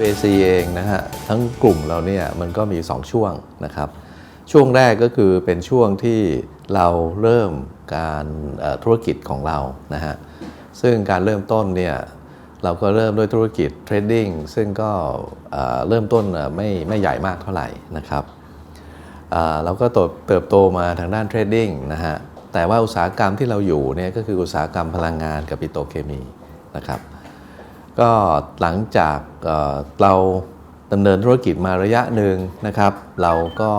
UAC เองนะฮะทั้งกลุ่มเราเนี่ยมันก็มี 2 ช่วงนะครับ ช่วงแรกก็คือเป็นช่วงที่เราเริ่มการธุรกิจของเรานะฮะซึ่งการเริ่มต้นเนี่ยเราก็เริ่มด้วยธุรกิจเทรดดิ้งซึ่งก็เริ่มต้นไม่ไม่ใหญ่มากเท่าไหร่นะครับเราก็เติบเติบโตมาทางด้านเทรดดิ้งนะฮะแต่ว่าอุตสาหกรรมที่เราอยู่เนี่ยก็คืออุตสาหกรรมพลังงานกับปิโตรเคมีนะครับ ก็หลังจากเราดำเนินธุรกิจมาระยะหนึ่งนะครับ เราก็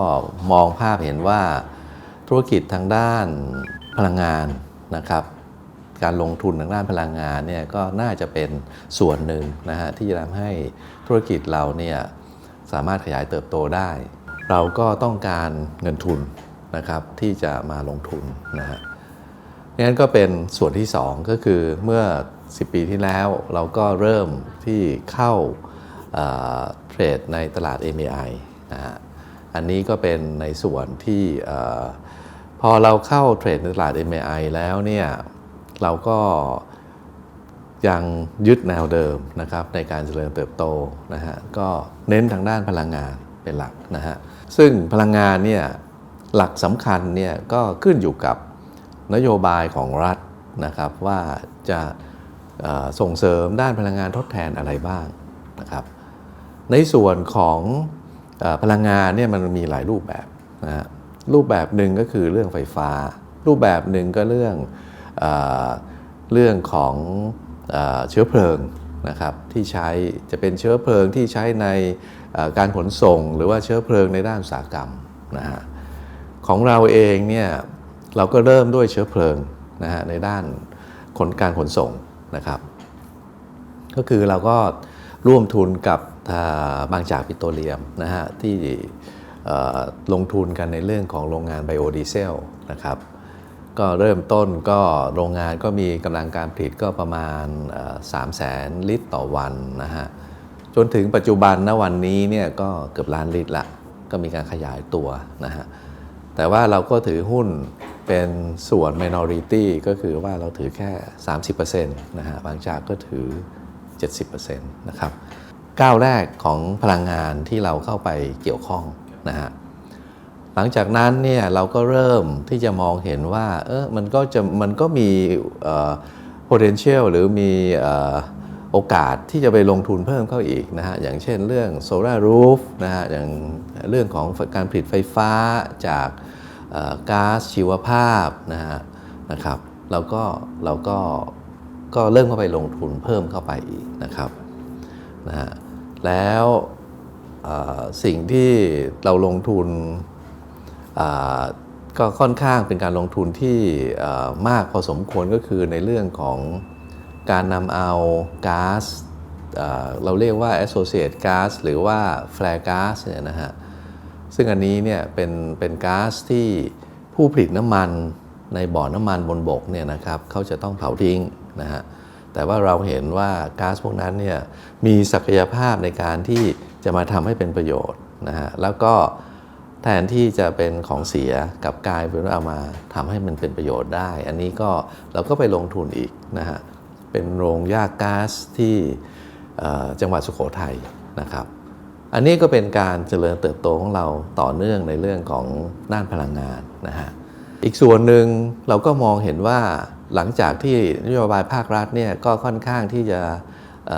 มองภาพเห็นว่าธุรกิจทางด้านพลังงานนะครับ การลงทุนทางด้านพลังงานเนี่ยก็น่าจะเป็นส่วนหนึ่งนะฮะที่จะทำให้ธุรกิจเราเนี่ยสามารถขยายเติบโตได้ เราก็ต้องการเงินทุนนะครับที่จะมาลงทุนนะฮะงั้นก็เป็นส่วนที่ 2 ก็คือเมื่อ 10 ปีที่แล้วเราก็เริ่มที่เข้าเทรดในตลาด MAI นะฮะอันนี้ก็เป็นในส่วนที่พอเราเข้าเทรดในตลาด MAI แล้วเนี่ยเราก็ยังยึดแนวเดิมนะครับในการเจริญเติบโตนะฮะก็เน้นทางด้านพลังงานเป็นหลักนะฮะซึ่งพลังงานเนี่ยหลักสำคัญเนี่ยก็ขึ้นอยู่กับนโยบายของรัฐนะครับว่าจะ ส่งเสริมด้านพลังงานทดแทนอะไรบ้างนะครับในส่วนของอพลังงานเนี่ยมันมีหลายรูปแบบนะฮะรูปแบบหนึ่งก็คือเรื่องไฟฟ้า รูปแบบหนึ่งก็เรื่องเอเรื่องของเอเชื้อเพลิงนะครับที่ใช้จะเป็นเชื้อเพลิงที่ใช้ในการขนส่ง หรือว่าเชื้อเพลิงในด้านอุตสาหกรรมนะฮะของเราเองเนี่ยเราก็เริ่มด้วยเชื้อเพลิงนะฮะในด้านขนการขนส่ง นะครับ ก็คือเราก็ร่วมทุนกับาบางจากปิโตรเลียมนะฮะที่ลงทุนกันในเรื่องของโรงงานไบโอดีเซลนะครับ ก็เริ่มต้นก็โรงงานก็มีกำลังการผลิตก็ประมาณ 3 0 0แสนลิตรต่อวันนะฮะจนถึงปัจจุบันณวันนี้เนี่ยก็เกือบล้านลิตรละก็มีการขยายตัวนะฮะแต่ว่าเราก็ถือหุ้น เป็นส่วน minority ก็คือว่าเราถือแค่ 30%นะฮะบางจากก็ถือ 70%นะครับก้าวแรกของพลังงานที่เราเข้าไปเกี่ยวข้องนะฮะหลังจากนั้นเนี่ยเราก็เริ่มที่จะมองเห็นว่าเออมันก็จะมันก็มี potential หรือมีโอกาสที่จะไปลงทุนเพิ่มเข้าอีกนะฮะ อย่างเช่นเรื่อง solar roof นะฮะ อย่างเรื่องของการผลิตไฟฟ้าจาก ก๊าซชีวภาพนะฮะนะครับเราก็เราก็ก็เริ่มเข้าไปลงทุนเพิ่มเข้าไปอีกนะครับนะฮะแล้วสิ่งที่เราลงทุนก็ค่อนข้างเป็นการลงทุนที่มากพอสมควรก็คือในเรื่องของการนำเอาก๊าซเอ่อเราเรียกว่า associate gas หรือว่า flare gas เนี่ยนะฮะ ซึ่งอันนี้เนี่ยเป็นเป็นก๊าซที่ผู้ผลิตน้ำมันในบ่อน้ำมันบนบกเนี่ยนะครับเขาจะต้องเผาทิ้งนะฮะแต่ว่าเราเห็นว่าก๊าซพวกนั้นเนี่ยมีศักยภาพในการที่จะมาทำให้เป็นประโยชน์นะฮะแล้วก็แทนที่จะเป็นของเสียกับกลายเป็นว่าเอามาทำให้มันเป็นประโยชน์ได้ อันนี้ก็เราก็ไปลงทุนอีกนะฮะเป็นโรงย่าก๊าซที่จังหวัดสุโขทัยนะครับ อันนี้ก็เป็นการเจริญเติบโตของเราต่อเนื่องในเรื่องของด้านพลังงานนะฮะอีกส่วนหนึ่งเราก็มองเห็นว่าหลังจากที่นโยบายภาครัฐเนี่ยก็ค่อนข้างที่จะเ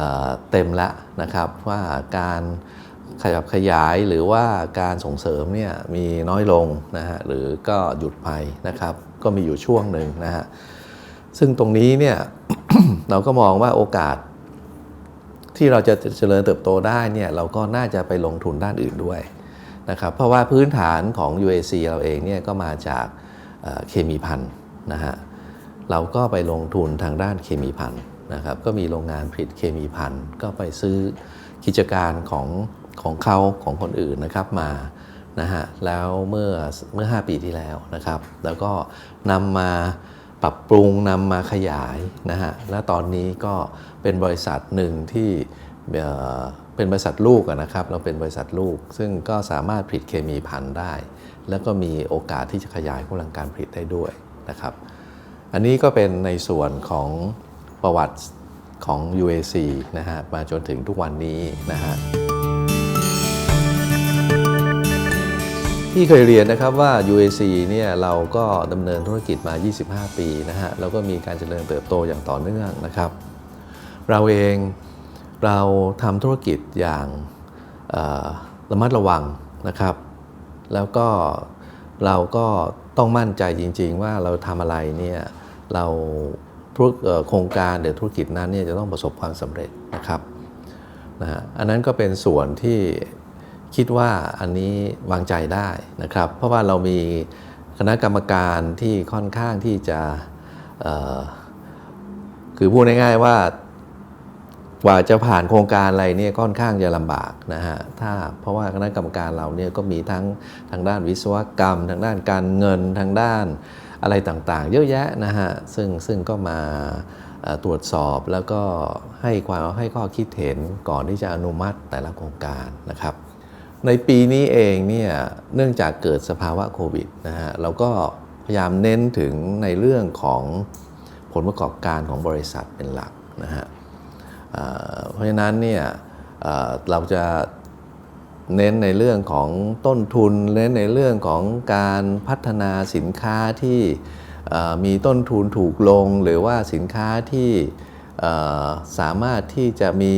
เต็มล้วนะครับว่าการขยับขยายหรือว่าการส่งเสริมเนี่ยมีน้อยลงนะฮะหรือก็หยุดไปนะครับก็มีอยู่ช่วงหนึ่งนะฮะซึ่งตรงนี้เนี่ยเราก็มองว่าโอกาส ที่เราจะเจริญเติบโตได้เนี่ยเราก็น่าจะไปลงทุนด้านอื่นด้วยนะครับเพราะว่าพื้นฐานของ UAC เราเองเนี่ยก็มาจากเเคมีพันนะฮะเราก็ไปลงทุนทางด้านเคมีพันนะครับก็มีโรงงานผลิตเคมีพันก็ไปซื้อกิจการของของเขาของคนอื่นนะครับมานะฮะแล้วเมื่อเมื่อ 5 ปีที่แล้วนะครับ แล้วก็นำมา ปรับปรุงนำมาขยายนะฮะและตอนนี้ก็เป็นบริษัทหนึ่งที่เป็นบริษัทลูกนะครับ เราเป็นบริษัทลูก ซึ่งก็สามารถผลิตเคมีพันได้ แล้วก็มีโอกาสที่จะขยายกำลังการผลิตได้ด้วยนะครับ อันนี้ก็เป็นในส่วนของประวัติของ UAC นะฮะมาจนถึงทุกวันนี้นะฮะ ที่เคยเรียนนะครับว่า UAC เนี่ยเราก็ดำเนินธุรกิจมา 25 ปีนะฮะแล้วก็มีการเจริญเติบโตอย่างต่อเนื่องนะครับ เราเองเราทำธุรกิจอย่างระมัดระวังนะครับ แล้วก็เราก็ต้องมั่นใจจริง ๆ ว่าเราทำอะไรเนี่ยเราโครงการหรือธุรกิจนั้นเนี่ยจะต้องประสบความสำเร็จนะครับนะฮะอันนั้นก็เป็นส่วนที่ คิดว่าอันนี้วางใจได้นะครับ เพราะว่าเรามีคณะกรรมการที่ค่อนข้างที่จะคือพูดง่ายๆว่ากว่าจะผ่านโครงการอะไรเนี่ยค่อนข้างจะลำบากนะฮะ ถ้าเพราะว่าคณะกรรมการเราเนี่ยก็มีทั้งทางด้านวิศวกรรม ทางด้านการเงินทางด้านอะไรต่างๆ เยอะแยะนะฮะ ซึ่งซึ่งก็มาตรวจสอบแล้วก็ให้ความให้ข้อคิดเห็นก่อนที่จะอนุมัติแต่ละโครงการนะครับ ในปีนี้เองเนี่ยเนื่องจากเกิดสภาวะโควิดนะฮะเราก็พยายามเน้นถึงในเรื่องของผลประกอบการของบริษัทเป็นหลักนะฮะเพราะฉะนั้นเนี่ยเราจะเน้นในเรื่องของต้นทุน เน้นในเรื่องของการพัฒนาสินค้าที่มีต้นทุนถูกลง หรือว่าสินค้าที่สามารถที่จะมี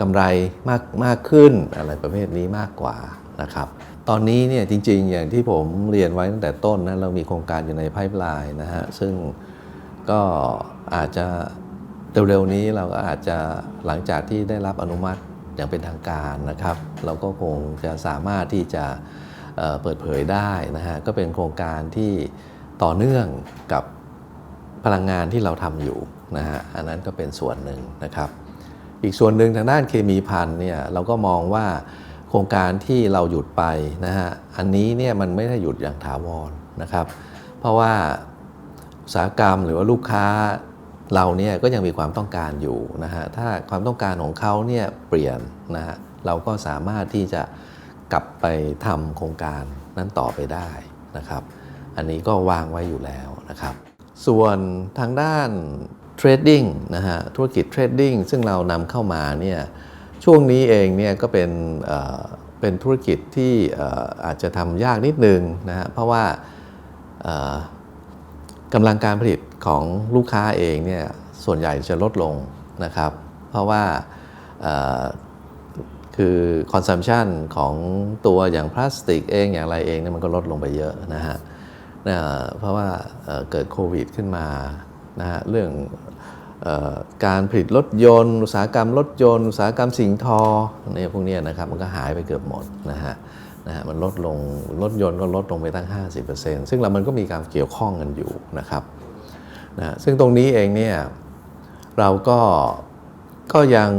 กำไรมากมากขึ้นอะไรประเภทนี้มากกว่านะครับตอนนี้เนี่ยจริงๆ อย่างที่ผมเรียนไว้ตั้งแต่ต้นนะเรามีโครงการอยู่ในไพ่ปลายนะฮะซึ่งก็อาจจะเร็วๆนี้เราก็อาจจะหลังจากที่ได้รับอนุมัติอย่างเป็นทางการนะครับ เราก็คงจะสามารถที่จะเเปิดเผยได้นะฮะก็เป็นโครงการที่ต่อเนื่องกับพลังงานที่เราทำอยู่นะฮะอันนั้นก็เป็นส่วนหนึ่งนะครับ อีกส่วนหนึ่งทางด้านเคมีพันเนี่ยเราก็มองว่าโครงการที่เราหยุดไปนะฮะอันนี้เนี่ยมันไม่ได้หยุดอย่างถาวรนะครับ เพราะว่าอุตสาหกรรมหรือว่าลูกค้าเราเนี่ยก็ยังมีความต้องการอยู่นะฮะถ้าความต้องการของเขาเนี่ยเปลี่ยนนะฮะเราก็สามารถที่จะกลับไปทำโครงการนั้นต่อไปได้นะครับ อันนี้ก็วางไว้อยู่แล้วนะครับ ส่วนทางด้าน เทรดดิ้งนะฮะธุรกิจเทรดดิ้งซึ่งเรานำเข้ามาเนี่ยช่วงนี้เองเนี่ยก็เป็นเป็นธุรกิจที่อาจจะทำยากนิดนึงนะฮะเพราะว่ากำลังการผลิตของลูกค้าเองเนี่ยส่วนใหญ่จะลดลงนะครับ เพราะว่าคือคอนซัมชันของตัวอย่างพลาสติกเองอย่างไรเองเนี่ยมันก็ลดลงไปเยอะนะฮะเอ่อเพราะว่าเกิดโควิดขึ้นมา นะฮะเรื่องออการผลิตรถยนต์ อุตสาหกรรมรถยนต์อุตสาหกรรมสิ่งทอเนี่ยพวกนี้นะครับมันก็หายไปเกือบหมดนะฮะนะฮะมันลดลงรถยนต์ก็ลดลงไปตั้ง 50%ซึ่งเรามันก็มีการเกี่ยวข้องกันอยู่นะครับนะซึ่งตรงนี้เองเนี่ยเราก็ก็ยัง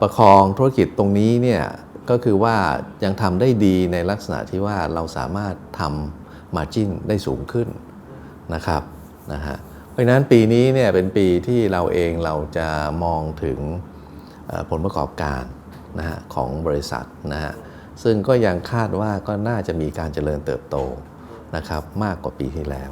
ประคองธุรกิจตรงนี้เนี่ยก็คือว่ายังทำได้ดีในลักษณะที่ว่าเราสามารถทำ Margin ได้สูงขึ้นนะครับนะฮะ ราะฉะนั้นปีนี้เนี่ยเป็นปีที่เราเองเราจะมองถึงผลประกอบการนะฮะของบริษัทนะฮะซึ่งก็ยังคาดว่าก็น่าจะมีการเจริญเติบโตนะครับมากกว่าปีที่แล้ว